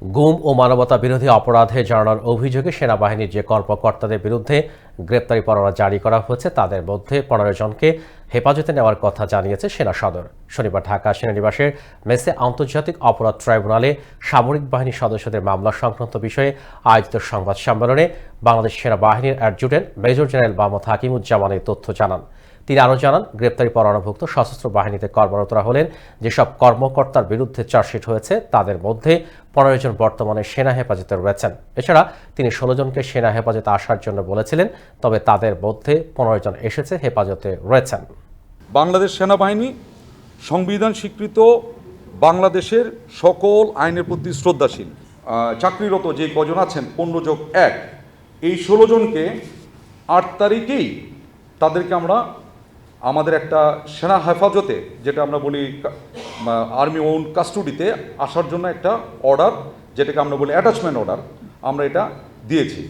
গুম ও মানবতা বিরোধী অপরাধে জড়ানোর অভিযোগে সেনাবাহিনীর যে কর্মকর্তাদের বিরুদ্ধে গ্রেপ্তারি পরোয়ানা জারি করা হয়েছে, তাদের মধ্যে পনেরো জনকে হেফাজতে নেওয়ার কথা জানিয়েছে সেনা সদর। শনিবার ঢাকা সেনানিবাসের মেসে আন্তর্জাতিক অপরাধ ট্রাইব্যুনালে সামরিক বাহিনীর সদস্যদের মামলা সংক্রান্ত বিষয়ে আয়োজিত সংবাদ সম্মেলনে বাংলাদেশ সেনাবাহিনীর adjutant major general Mohammad Hakimuzzaman এই তথ্য জানান। তিনি আরও জানান, গ্রেপ্তারি পরোয়ানাভুক্ত সশস্ত্র বাহিনীতে কর্মরতরা হলেন। যেসব কর্মকর্তার বিরুদ্ধে চার্জশিট হয়েছে, তাদের মধ্যে পনেরো জন বর্তমানে সেনা হেফাজতে রয়েছেন। এছাড়া তিনি ষোলো জনকে সেনা হেফাজতে আসার জন্য বলেছিলেন, তবে তাদের মধ্যে পনেরো জন এসেছে, হেফাজতে রয়েছেন। বাংলাদেশ সেনাবাহিনী সংবিধান স্বীকৃত বাংলাদেশের সকল আইনের প্রতি শ্রদ্ধাশীল। চাকরিরত যে কজন আছেন, পনেরো যোগ এক, এই ষোলো জনকে আট তারিখেই তাদেরকে আমরা আমাদের একটা সেনা হেফাজতে, যেটা আমরা বলি আর্মি ওন কাস্টডিতে আসার জন্য একটা অর্ডার যেটাকে আমরা বলি অ্যাটাচমেন্ট অর্ডার আমরা এটা দিয়েছি।